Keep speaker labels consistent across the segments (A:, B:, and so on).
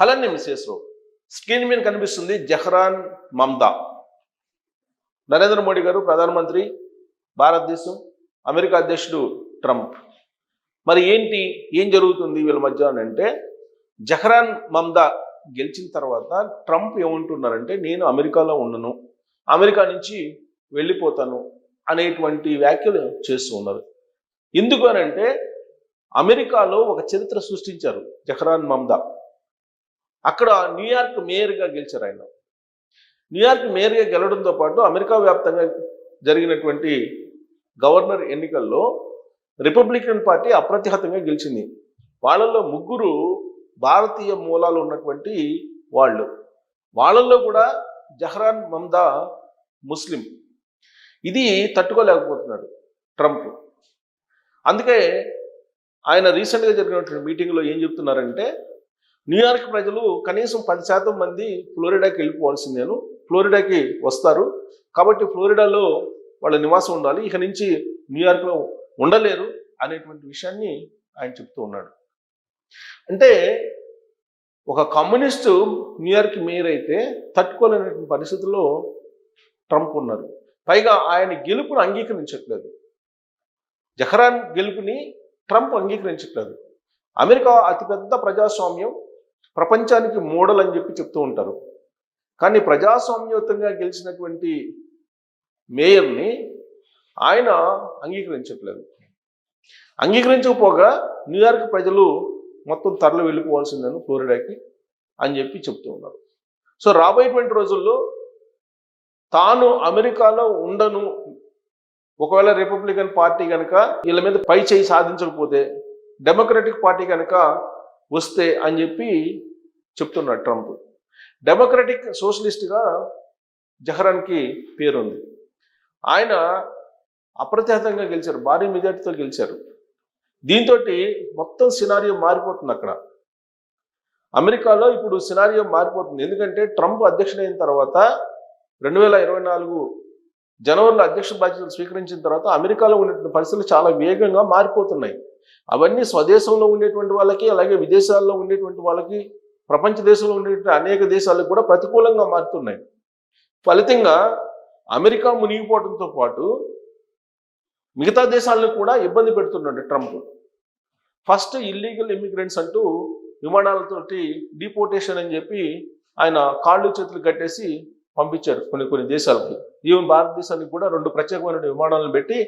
A: హలన్ని missus screen మీద కనిపిస్తుంది జహ్రాన్ మమ్దా. నరేంద్ర మోడీ గారు ప్రధానమంత్రి భారతదేశం అమెరికా అధ్యక్షుడు ట్రంప్. మరి ఏంటి ఏం జరుగుతుంది వీళ్ళ మధ్య అని అంటే జహ్రాన్ మమ్దా గెలిచిన తర్వాత ట్రంప్ ఏమంటున్నారంటే నేను అమెరికాలో ఉండను అమెరికా నుంచి వెళ్ళిపోతాను అనేటువంటి వ్యాఖ్యలు చేస్తూ ఉన్నారు. ఎందుకు అంటే అమెరికాలో ఒక చరిత్ర సృష్టించారు జహ్రాన్ మమ్దా. అక్కడ న్యూయార్క్ మేయర్గా గెలిచారు ఆయన. న్యూయార్క్ మేయర్గా గెలవడంతో పాటు అమెరికా వ్యాప్తంగా జరిగినటువంటి గవర్నర్ ఎన్నికల్లో రిపబ్లికన్ పార్టీ అప్రతిహతంగా గెలిచింది. వాళ్ళల్లో ముగ్గురు భారతీయ మూలాలు ఉన్నటువంటి వాళ్ళు. వాళ్ళల్లో కూడా జహ్రాన్ మమ్దా ముస్లిం. ఇది తట్టుకోలేకపోతున్నాడు ట్రంప్. అందుకే ఆయన రీసెంట్గా జరిగినటువంటి మీటింగ్లో ఏం చెప్తున్నారంటే న్యూయార్క్ ప్రజలు కనీసం పది శాతం మంది ఫ్లోరిడాకి వెళ్ళిపోవాల్సిందేను. ఫ్లోరిడాకి వస్తారు. కాబట్టి ఫ్లోరిడాలో వాళ్ళ నివాసం ఉండాలి. ఇక నుంచి న్యూయార్క్లో ఉండలేరు అనేటువంటి విషయాన్ని ఆయన చెప్తూ ఉన్నాడు. అంటే ఒక కమ్యూనిస్టు న్యూయార్క్ మేయర్ అయితే తట్టుకోలేనటువంటి పరిస్థితుల్లో ట్రంప్ ఉన్నారు. పైగా ఆయన గెలుపును అంగీకరించట్లేదు. జహరాన్ గెలుపుని ట్రంప్ అంగీకరించట్లేదు. అమెరికా అతిపెద్ద ప్రజాస్వామ్యం ప్రపంచానికి మోడల్ అని చెప్పి చెప్తూ ఉంటారు. కానీ ప్రజాస్వామ్యయుతంగా గెలిచినటువంటి మేయర్ని ఆయన అంగీకరించట్లేదు. అంగీకరించకపోగా న్యూయార్క్ ప్రజలు మొత్తం తరలి వెళ్ళిపోవాల్సిందని ఫ్లోరిడాకి అని చెప్పి చెప్తూ ఉన్నారు. సో రాబోయేటువంటి రోజుల్లో తాను అమెరికాలో ఉండను. ఒకవేళ రిపబ్లికన్ పార్టీ కనుక వీళ్ళ మీద పై చేయి సాధించకపోతే డెమోక్రటిక్ పార్టీ కనుక వస్తే అని చెప్పి చెప్తున్నాడు ట్రంప్. డెమోక్రటిక్ సోషలిస్ట్గా జహరాన్కి పేరుంది. ఆయన అప్రత్యాతంగా గెలిచారు భారీ మెజార్టీతో గెలిచారు. దీంతో మొత్తం సినారియో మారిపోతుంది అక్కడ. అమెరికాలో ఇప్పుడు సినారియో మారిపోతుంది. ఎందుకంటే ట్రంప్ అధ్యక్షుడైన తర్వాత రెండు వేల ఇరవై నాలుగు జనవరిలో అధ్యక్ష బాధ్యతలు స్వీకరించిన తర్వాత అమెరికాలో ఉన్నటువంటి పరిస్థితులు చాలా వేగంగా మారిపోతున్నాయి. అవన్నీ స్వదేశంలో ఉండేటువంటి వాళ్ళకి అలాగే విదేశాల్లో ఉండేటువంటి వాళ్ళకి ప్రపంచ దేశంలో ఉండేటువంటి అనేక దేశాలకు కూడా ప్రతికూలంగా మారుతున్నాయి. ఫలితంగా అమెరికా మునిగిపోవడంతో పాటు మిగతా దేశాలను కూడా ఇబ్బంది పెడుతున్నాడు ట్రంప్. ఫస్ట్ ఇల్లీగల్ ఇమిగ్రెంట్స్ అంటూ విమానాలతోటి డిపోటేషన్ అని చెప్పి ఆయన కాళ్ళు చేతులు కట్టేసి పంపించారు కొన్ని కొన్ని దేశాలకి. ఈవెన్ భారతదేశానికి కూడా రెండు ప్రత్యేకమైన విమానాలను పెట్టి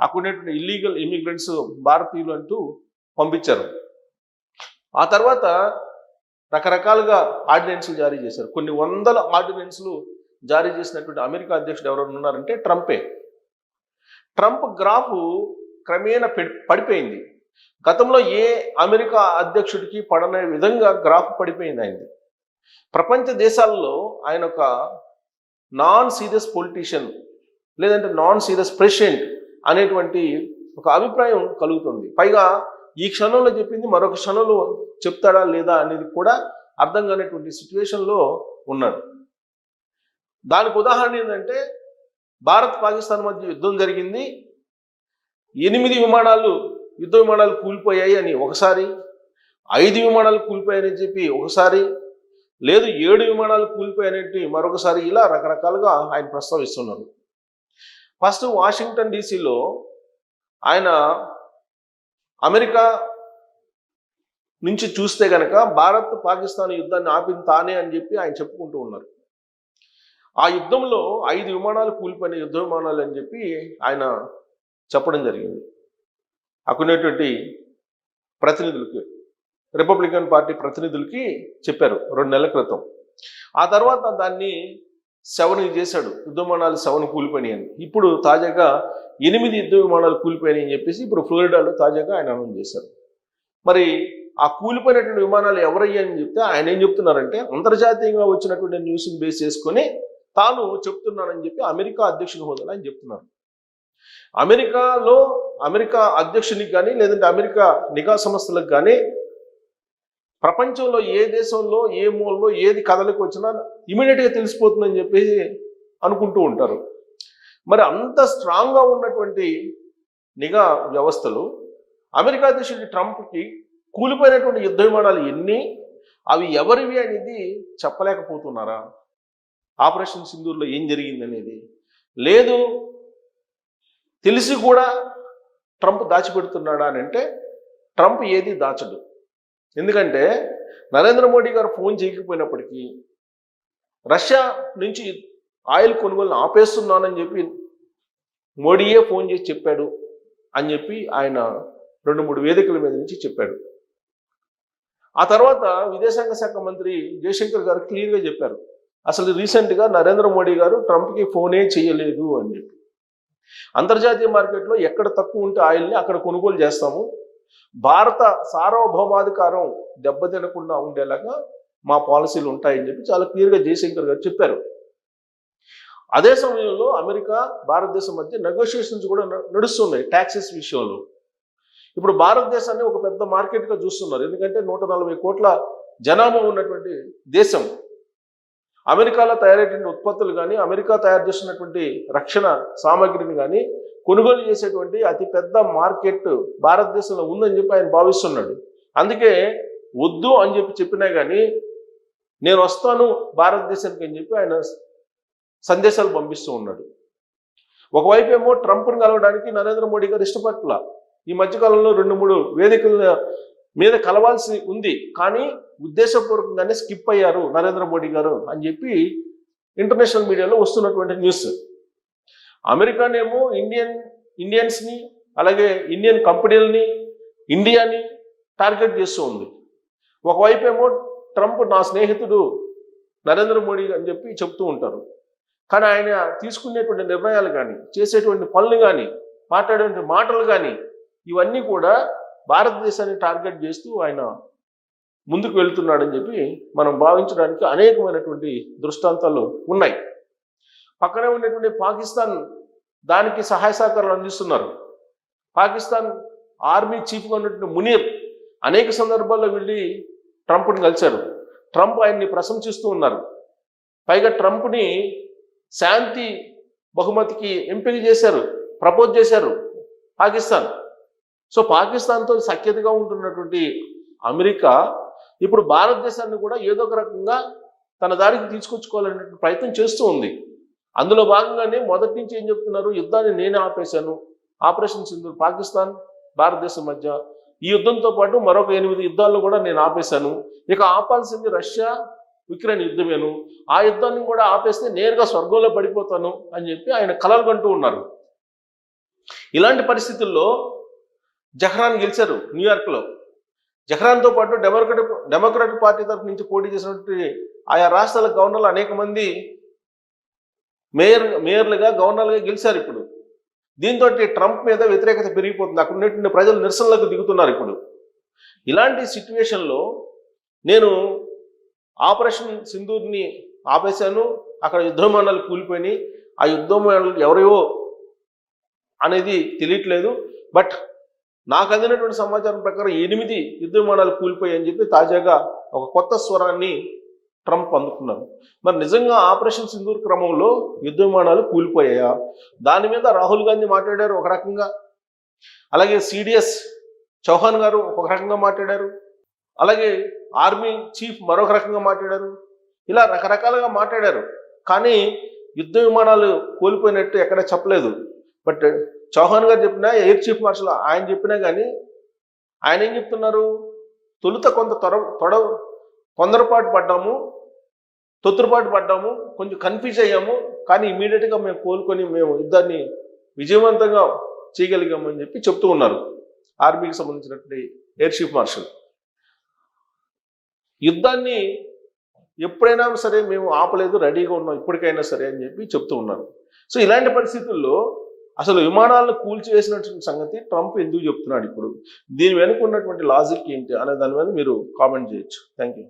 A: అక్కడ ఇల్లీగల్ ఇమిగ్రెంట్స్ భారతీయులు అంటూ పంపించారు. ఆ తర్వాత రకరకాలుగా ఆర్డినెన్స్లు జారీ చేశారు. కొన్ని వందల ఆర్డినెన్స్లు జారీ చేసినటువంటి అమెరికా అధ్యక్షుడు ఎవరైనా ఉన్నారంటే ట్రంపే. ట్రంప్ గ్రాఫ్ క్రమేణా పడిపోయింది. గతంలో ఏ అమెరికా అధ్యక్షుడికి పడని విధంగా గ్రాఫ్ పడిపోయింది ఆయనది. ప్రపంచ దేశాల్లో ఆయన ఒక నాన్ సీరియస్ పొలిటీషియన్ లేదంటే నాన్ సీరియస్ ప్రెసిడెంట్ అనేటువంటి ఒక అభిప్రాయం కలుగుతుంది. పైగా ఈ క్షణంలో చెప్పింది మరొక క్షణంలో చెప్తాడా లేదా అనేది కూడా అర్థం కానిటువంటి సిచ్యువేషన్లో ఉన్నాడు. దానికి ఉదాహరణ ఏంటంటే భారత్ పాకిస్తాన్ మధ్య యుద్ధం జరిగింది. ఎనిమిది విమానాలు యుద్ధ విమానాలు కూలిపోయాయి అని ఒకసారి ఐదు విమానాలు కూలిపోయాయని చెప్పి ఒకసారి లేదు ఏడు విమానాలు కూలిపోయాయనేటి మరొకసారి ఇలా రకరకాలుగా ఆయన ప్రస్తావిస్తున్నారు. ఫస్ట్ వాషింగ్టన్ డీసీలో ఆయన అమెరికా నుంచి చూస్తే కనుక భారత్ పాకిస్తాన్ యుద్ధాన్ని ఆపింది తానే అని చెప్పి ఆయన చెప్పుకుంటూ ఉన్నారు. ఆ యుద్ధంలో ఐదు విమానాలు కూలిపోయిన యుద్ధ విమానాలు అని చెప్పి ఆయన చెప్పడం జరిగింది. అక్కడున్నటువంటి ప్రతినిధులకి రిపబ్లికన్ పార్టీ ప్రతినిధులకి చెప్పారు రెండు నెలల క్రితం. ఆ తర్వాత దాన్ని సెవెన్ చేశాడు. యుద్ధ విమానాలు సెవెన్ కూలిపోయినాయి అని. ఇప్పుడు తాజాగా ఎనిమిది యుద్ధ విమానాలు కూలిపోయినాయి అని చెప్పేసి ఇప్పుడు ఫ్లోరిడాలో తాజాగా ఆయన అనౌన్స్ చేశారు. మరి ఆ కూలిపోయినటువంటి విమానాలు ఎవరయ్యాయని చెప్తే ఆయన ఏం చెప్తున్నారంటే అంతర్జాతీయంగా వచ్చినటువంటి న్యూస్ని బేస్ చేసుకొని తాను చెప్తున్నానని చెప్పి అమెరికా అధ్యక్షుని హోదాలో ఆయన చెప్తున్నారు. అమెరికాలో అమెరికా అధ్యక్షునికి కానీ లేదంటే అమెరికా నిఘా సంస్థలకు కానీ ప్రపంచంలో ఏ దేశంలో ఏ మూలలో ఏది కథలకు వచ్చినా ఇమీడియట్గా తెలిసిపోతుందని చెప్పేసి అనుకుంటూ ఉంటారు. మరి అంత స్ట్రాంగ్గా ఉన్నటువంటి నిఘా వ్యవస్థలు అమెరికా అధ్యక్షుడి ట్రంప్కి కూలిపోయినటువంటి యుద్ధ విమానాలు ఎన్ని అవి ఎవరివి అనేది చెప్పలేకపోతున్నారా? ఆపరేషన్ సింధూర్లో ఏం జరిగింది అనేది. లేదు తెలిసి కూడా ట్రంప్ దాచిపెడుతున్నాడా అని అంటే ట్రంప్ ఏది దాచడు. ఎందుకంటే నరేంద్ర మోడీ గారు ఫోన్ చేయకపోయినప్పటికీ రష్యా నుంచి ఆయిల్ కొనుగోలు ఆపేస్తున్నానని చెప్పి మోడీయే ఫోన్ చేసి చెప్పాడు అని చెప్పి ఆయన రెండు మూడు వేదికల మీద నుంచి చెప్పాడు. ఆ తర్వాత విదేశాంగ శాఖ మంత్రి జయశంకర్ గారు క్లియర్గా చెప్పారు. అసలు రీసెంట్గా నరేంద్ర మోడీ గారు ట్రంప్కి ఫోనే చేయలేదు అని చెప్పి. అంతర్జాతీయ మార్కెట్లో ఎక్కడ తక్కువ ఉంటే ఆయిల్ని అక్కడ కొనుగోలు చేస్తాము. భారత సార్వభౌమాధికారం దెబ్బతినకుండా ఉండేలాగా మా పాలసీలు ఉంటాయని చెప్పి చాలా క్లియర్గా జయశంకర్ గారు చెప్పారు. అదే సమయంలో అమెరికా భారతదేశం మధ్య నెగోషియేషన్స్ కూడా నడుస్తున్నాయి ట్యాక్సెస్ విషయంలో. ఇప్పుడు భారతదేశాన్ని ఒక పెద్ద మార్కెట్గా చూస్తున్నారు. ఎందుకంటే నూట నలభై కోట్ల జనాభా ఉన్నటువంటి దేశం. అమెరికాలో తయారైనటువంటి ఉత్పత్తులు కానీ అమెరికా తయారు చేస్తున్నటువంటి రక్షణ సామాగ్రిని కానీ కొనుగోలు చేసేటువంటి అతిపెద్ద మార్కెట్ భారతదేశంలో ఉందని చెప్పి ఆయన భావిస్తున్నాడు. అందుకే వద్దు అని చెప్పి చెప్పినా కానీ నేను వస్తాను భారతదేశానికి అని చెప్పి ఆయన సందేశాలు పంపిస్తూ ఉన్నాడు. ఒకవైపు ఏమో ట్రంప్ను కలవడానికి నరేంద్ర మోడీ గారు ఇష్టపట్ల. ఈ మధ్యకాలంలో రెండు మూడు వేదికల మీద కలవాల్సి ఉంది. కానీ ఉద్దేశపూర్వకంగానే స్కిప్ అయ్యారు నరేంద్ర మోడీ గారు అని చెప్పి ఇంటర్నేషనల్ మీడియాలో వస్తున్నటువంటి న్యూస్. అమెరికానేమో ఇండియన్ ఇండియన్స్ని అలాగే ఇండియన్ కంపెనీలని ఇండియాని టార్గెట్ చేస్తూ ఉంది. ఒకవైపు ఏమో ట్రంప్ నా స్నేహితుడు నరేంద్ర మోడీ అని చెప్పి చెప్తూ ఉంటారు. కానీ ఆయన తీసుకునేటువంటి నిర్ణయాలు కానీ చేసేటువంటి పనులు కానీ మాట్లాడేటువంటి మాటలు కానీ ఇవన్నీ కూడా భారతదేశాన్ని టార్గెట్ చేస్తూ ఆయన ముందుకు వెళ్తున్నాడని చెప్పి మనం భావించడానికి అనేకమైనటువంటి దృష్టాంతాలు ఉన్నాయి. పక్కనే ఉండేటువంటి పాకిస్తాన్ దానికి సహాయ సహకారాలు అందిస్తున్నారు. పాకిస్తాన్ ఆర్మీ చీఫ్గా ఉన్నటువంటి మునీర్ అనేక సందర్భాల్లో వెళ్ళి ట్రంప్ని కలిశారు. ట్రంప్ ఆయన్ని ప్రశంసిస్తూ ఉన్నారు. పైగా ట్రంప్ని శాంతి బహుమతికి ఎంపిక చేశారు ప్రపోజ్ చేశారు పాకిస్తాన్. సో పాకిస్తాన్తో సఖ్యతగా ఉంటున్నటువంటి అమెరికా ఇప్పుడు భారతదేశాన్ని కూడా ఏదో ఒక రకంగా తన దారికి తీసుకొచ్చుకోవాలనే ప్రయత్నం చేస్తూ ఉంది. అందులో భాగంగానే మొదటి నుంచి ఏం చెప్తున్నారు? యుద్ధాన్ని నేనే ఆపేశాను. ఆపరేషన్ సింధూర్ పాకిస్తాన్ భారతదేశం మధ్య. ఈ యుద్ధంతో పాటు మరొక ఎనిమిది యుద్ధాల్లో కూడా నేను ఆపేశాను. ఇక ఆపాల్సింది రష్యా ఉక్రెయిన్ యుద్ధమేను. ఆ యుద్ధాన్ని కూడా ఆపేస్తే నేరుగా స్వర్గంలో పడిపోతాను అని చెప్పి ఆయన కలలు కంటూ ఉన్నారు. ఇలాంటి పరిస్థితుల్లో జహ్రాన్ గెలిచారు న్యూయార్క్లో జహ్రాన్తో పాటు డెమోక్రటిక్ డెమోక్రటిక్ పార్టీ తరఫు నుంచి పోటీ చేసినటువంటి ఆయా రాష్ట్రాల గవర్నర్లు అనేక మంది మేయర్ మేయర్లుగా గవర్నర్లుగా గెలిచారు ఇప్పుడు. దీంతో ట్రంప్ మీద వ్యతిరేకత పెరిగిపోతుంది. అక్కడ ఉన్నటువంటి ప్రజలు నిరసనలకు దిగుతున్నారు ఇప్పుడు. ఇలాంటి సిచ్యువేషన్లో నేను ఆపరేషన్ సింధూర్ని ఆపేశాను. అక్కడ యుద్ధ విమానాలు కూలిపోయినాయి. ఆ యుద్ధమానాలు విమానాలు అనేది తెలియట్లేదు. బట్ నాకు అందినటువంటి సమాచారం ప్రకారం ఎనిమిది యుద్ధ విమానాలు కూలిపోయాయి అని చెప్పి తాజాగా ఒక కొత్త స్వరాన్ని ట్రంప్ అందుకున్నారు. మరి నిజంగా ఆపరేషన్ సింధూర్ క్రమంలో యుద్ధ విమానాలు కూలిపోయాయా? దాని మీద రాహుల్ గాంధీ మాట్లాడారు ఒక రకంగా. అలాగే సిడిఎస్ చౌహాన్ గారు ఒక రకంగా మాట్లాడారు. అలాగే ఆర్మీ చీఫ్ మరొక రకంగా మాట్లాడారు. ఇలా రకరకాలుగా మాట్లాడారు. కానీ యుద్ధ విమానాలు కోల్పోయినట్టు ఎక్కడ చెప్పలేదు. బట్ చౌహాన్ గారు చెప్పినా ఎయిర్ చీఫ్ మార్షల్ ఆయన చెప్పినా కానీ ఆయన ఏం చెప్తున్నారు? తొలుత కొంత త్వర తొడ తొందరపాటు పడ్డాము తొత్తురుపాటు పడ్డాము కొంచెం కన్ఫ్యూజ్ అయ్యాము కానీ ఇమీడియట్గా మేము కోలుకొని మేము యుద్ధాన్ని విజయవంతంగా చేయగలిగామని చెప్పి చెప్తూ ఉన్నారు. ఆర్మీకి సంబంధించినటువంటి ఎయిర్ చీఫ్ మార్షల్ యుద్ధాన్ని ఎప్పుడైనా సరే మేము ఆపలేదు రెడీగా ఉన్నాం ఇప్పటికైనా సరే అని చెప్పి చెప్తూ ఉన్నారు. సో ఇలాంటి పరిస్థితుల్లో అసలు విమానాలను కూల్చివేసినటువంటి సంగతి ట్రంప్ ఎందుకు చెప్తున్నాడు ఇప్పుడు? దీని వెనుక ఉన్నటువంటి లాజిక్ ఏంటి? అనే దాని మీద మీరు కామెంట్ చేయొచ్చు. Thank you